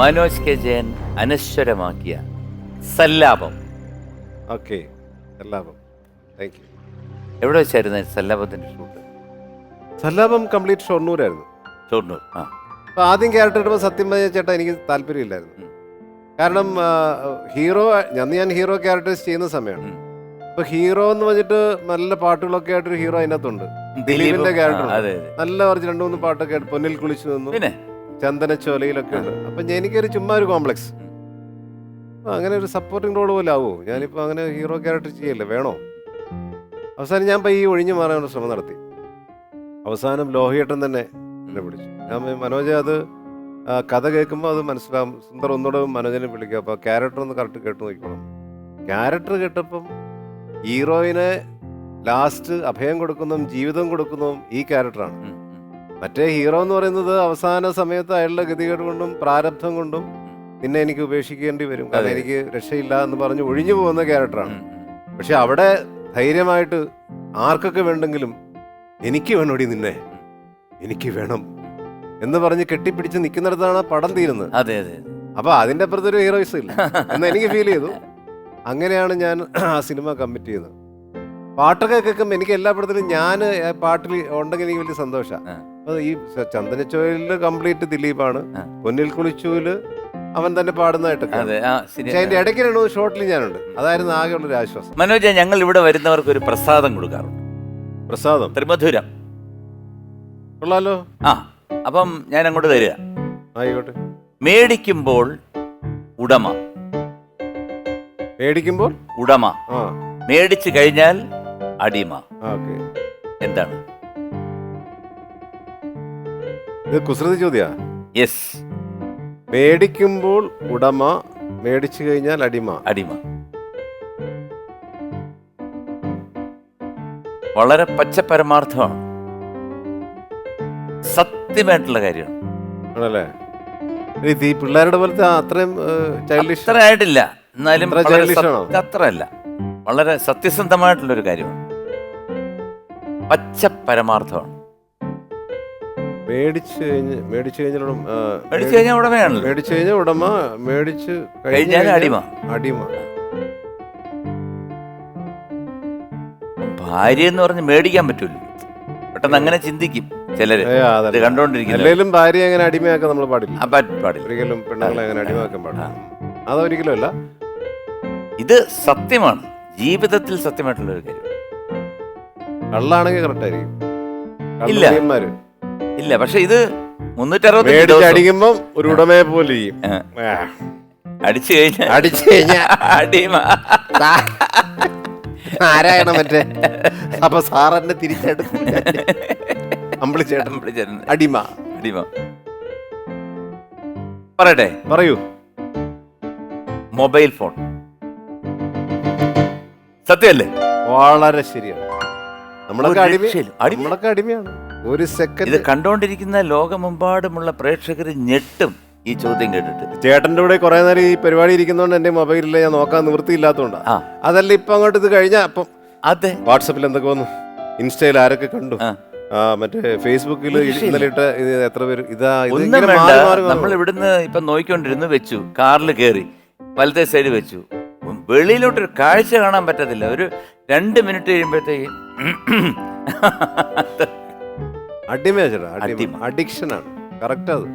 Manoj K Jayan അനശ്വരമാക്കിയ Sallapam. Okay Sallapam. Thank you എവിടെ വെച്ചായിരുന്നു സല്ലാപത്തിന്റെ ഷൂട്ട്? സല്ലാപം കംപ്ലീറ്റ് ഷൊർണൂരായിരുന്നു. ഷൊർണൂർ ആ. അപ്പോൾ ആദ്യം ക്യാരക്ടർ ഇടുമ്പോൾ സത്യം പറഞ്ഞ ചേട്ടാ എനിക്ക് താല്പര്യമില്ലായിരുന്നു. കാരണം ഹീറോ ഞാൻ ഞാൻ ഹീറോ ക്യാരക്ടേഴ്സ് ചെയ്യുന്ന സമയമാണ്. അപ്പൊ ഹീറോ എന്ന് വെച്ചിട്ട് നല്ല പാട്ടുകളൊക്കെ ആയിട്ടൊരു ഹീറോ അതിനകത്തുണ്ട്. ദിലീപിന്റെ ക്യാരക്ടർ നല്ല കുറച്ച് രണ്ടു മൂന്ന് പാട്ടൊക്കെ ആയിട്ട് പൊന്നിൽ കുളിച്ചു നിന്നു. ചന്ദനച്ചോലയിലൊക്കെ ഉണ്ട് അപ്പൊ എനിക്കൊരു ചുമ്മാ ഒരു കോംപ്ലക്സ്. അങ്ങനെ ഒരു സപ്പോർട്ടിംഗ് റോൾ പോലെ ആവുമോ ഞാനിപ്പോൾ അങ്ങനെ ഹീറോ ക്യാരക്ടർ ചെയ്യല്ലേ? വേണോ? അവസാനം ഞാൻ ഈ ഒഴിഞ്ഞു മാറാനുള്ള ശ്രമം നടത്തി. അവസാനം ലോഹിയേട്ടൻ തന്നെ എന്നെ പിടിച്ചു ഞാൻ മനോജ് അത് കഥ കേൾക്കുമ്പോൾ അത് മനസ്സിലാവും. സുന്ദർ ഒന്നുകൂടെ മനോജനെ വിളിക്കുക അപ്പോൾ ക്യാരക്ടർ ഒന്ന് കറക്റ്റ് കേട്ട് നോക്കിക്കോളും. ക്യാരക്ടർ കേട്ടപ്പം ഹീറോയിനെ ലാസ്റ്റ് അഭയം കൊടുക്കുന്നതും ജീവിതം കൊടുക്കുന്നതും ഈ ക്യാരക്ടറാണ്. മറ്റേ ഹീറോ എന്ന് പറയുന്നത് അവസാന സമയത്ത് അയാളുടെ ഗതികേട് കൊണ്ടും പ്രാരബ്ധം കൊണ്ടും നിന്നെ എനിക്ക് ഉപേക്ഷിക്കേണ്ടി വരും. കാരണം എനിക്ക് രക്ഷയില്ല എന്ന് പറഞ്ഞ് ഒഴിഞ്ഞു പോകുന്ന ക്യാരക്ടറാണ്. പക്ഷെ അവിടെ ധൈര്യമായിട്ട് ആർക്കൊക്കെ വേണ്ടെങ്കിലും എനിക്ക് വേണോടി നിന്നെ. എനിക്ക് വേണം എന്ന് പറഞ്ഞ് കെട്ടിപ്പിടിച്ച് നിൽക്കുന്നിടത്താണ് പടം തീരുന്നത്. അതെ അതെ. അപ്പൊ അതിന്റെ അപ്പുറത്ത് ഒരു ഹീറോയിസ് ഇല്ല. എന്ന് എനിക്ക് ഫീൽ ചെയ്തു. അങ്ങനെയാണ് ഞാൻ ആ സിനിമ കമ്മിറ്റ് ചെയ്തത് പാട്ടൊക്കെ കേൾക്കുമ്പോൾ എനിക്ക് എല്ലാ പടത്തിലും ഞാൻ പാട്ടിൽ ഉണ്ടെങ്കിൽ എനിക്ക് വലിയ സന്തോഷമാണ് ഈ ചന്ദനച്ചോയിൽ കംപ്ലീറ്റ് ദിലീപാണ്. പൊന്നിൽ കുളിച്ചൂൽ അവൻ തന്നെ പക്ഷെ അതിന്റെ ഇടയ്ക്ക് രണ്ടു ഷോട്ടിൽ ഞാനുണ്ട്. അതായിരുന്നു ആകെയുള്ള ഒരു ആശ്വാസം. മനോജ ഞങ്ങൾ ഇവിടെ വരുന്നവർക്ക് ഒരു പ്രസാദം കൊടുക്കാറുണ്ട്. പ്രസാദം? ത്രിമധുരം. കൊള്ളാലോ. ആ അപ്പം ഞാൻ അങ്ങോട്ട് തരിക. ആയിക്കോട്ടെ. മേടിക്കുമ്പോൾ ഉടമ. മേടിക്കുമ്പോൾ? ഉടമ. മേടിച്ചു കഴിഞ്ഞാൽ അടിമ. എന്താണ്? ഇത് കുസൃതി ചോദ്യാ. യെസ് മേടിക്കുമ്പോൾ ഉടമ മേടിച്ചു കഴിഞ്ഞാൽ അടിമ. അടിമ. വളരെ പച്ച പരമാർത്ഥമാണ്. സത്യമായിട്ടുള്ള കാര്യമാണ്. ആണല്ലേ? ഇത് ഈ പിള്ളേരുടെ പോലത്തെ അത്രയും ചൈൽഡിഷ് അത്ര ആയിട്ടില്ല. എന്നാലും അത്ര വളരെ childish ആണോ? സത്യ- അത്ര അല്ല വളരെ സത്യസന്ധമായിട്ടുള്ള ഒരു കാര്യമാണ്. പച്ച പരമാർത്ഥമാണ്. മേടിച്ചു കഴിഞ്ഞ് മേടിച്ച് കഴിഞ്ഞാൽ ഉടമ, മേടിച്ചു കഴിഞ്ഞാൽ ഉടമയാണല്ലോ. മേടിച്ചു കഴിഞ്ഞാൽ ഉടമ മേടിച്ച് കഴിഞ്ഞാൽ അടിമ. അടിമ. ഭാര്യ എന്ന് പറഞ്ഞ് മേടിക്കാൻ പറ്റൂല. പെട്ടെന്ന് അങ്ങനെ ചിന്തിക്കും ചിലര്. കണ്ടോണ്ടിരിക്കും ഇത് ഭാര്യ അങ്ങനെ അടിമയാക്കാൻ നമ്മൾ പാടില്ല. പാടില്ല. ഒരിക്കലും പെണ്ണുങ്ങളെ അങ്ങനെ അടിമയാക്കാൻ പാടില്ല. അതൊരിക്കലും അല്ല. ഇത് സത്യമാണ്. ജീവിതത്തിൽ സത്യമായിട്ടുള്ള ഒരു കാര്യം. കള്ളാണെങ്കിൽ കറക്റ്റ് ആയിരിക്കും. ഇല്ല. ഇല്ല പക്ഷെ ഇത് മുന്നൂറ്ററുപത്തി മേടിച്ച് അടിക്കുമ്പം ഒരു ഉടമയെ പോലെ. അടിച്ചു കഴിഞ്ഞാൽ അടിച്ചു കഴിഞ്ഞാ. അടിമ. ആരായണം മറ്റേ. അപ്പൊ സാറന്നെ തിരിച്ചെടുത്ത് അമ്പിളിച്ചേട്ടൻ. വിളിച്ചേട്ടൻ. അടിമ. അടിമ. പറയട്ടെ. പറയൂ. Mobile phone. സത്യമല്ലേ? വളരെ ശരിയാണ്. നമ്മളൊക്കെ അടിമയാണ്. നമ്മളൊക്കെ അടിമയാണ്. ഒരു സെക്കൻഡ് ഇത് കണ്ടോണ്ടിരിക്കുന്ന ലോകമെമ്പാടുമുള്ള പ്രേക്ഷകർ ഞെട്ടും ഈ ചോദ്യം കേട്ടിട്ട്. ചേട്ടന്റെ കൂടെ കുറെ നേരം ഈ പരിപാടി ഇരിക്കുന്നോണ്ട് എന്റെ മൊബൈലിൽ ഞാൻ നോക്കാൻ നിവൃത്തിയില്ലാത്തതുകൊണ്ടാ. ആ. അതല്ല ഇപ്പൊ അങ്ങോട്ട് ഇത് കഴിഞ്ഞ? അപ്പം അതെ. വാട്സപ്പിൽ എന്തൊക്കെ വന്നു? ഇൻസ്റ്റയിൽ ആരൊക്കെ കണ്ടു? ആ. ആ മറ്റേ ഫേസ്ബുക്കിൽ ഇന്നലെ ഇട്ട ഇത് എത്ര പേര്? ഇതാ ഇത് ഒന്നും ഇങ്ങനെ വേണ്ട. മാറി മാറി നമ്മൾ. ഇവിടുന്ന് ഇപ്പൊ നോക്കിക്കൊണ്ടിരുന്നു വെച്ചു. കാറിൽ കയറി. വലത്തെ സൈഡ് വെച്ചു. വെളിയിലോട്ട് ഒരു കാഴ്ച കാണാൻ പറ്റത്തില്ല. ഒരു രണ്ട് മിനിറ്റ് കഴിയുമ്പോഴത്തേക്ക് അടിമയാ ചേട്ടാ അടിമ. അടിമ. അഡിക്ഷൻ ആണ്. കറക്റ്റ് അത്.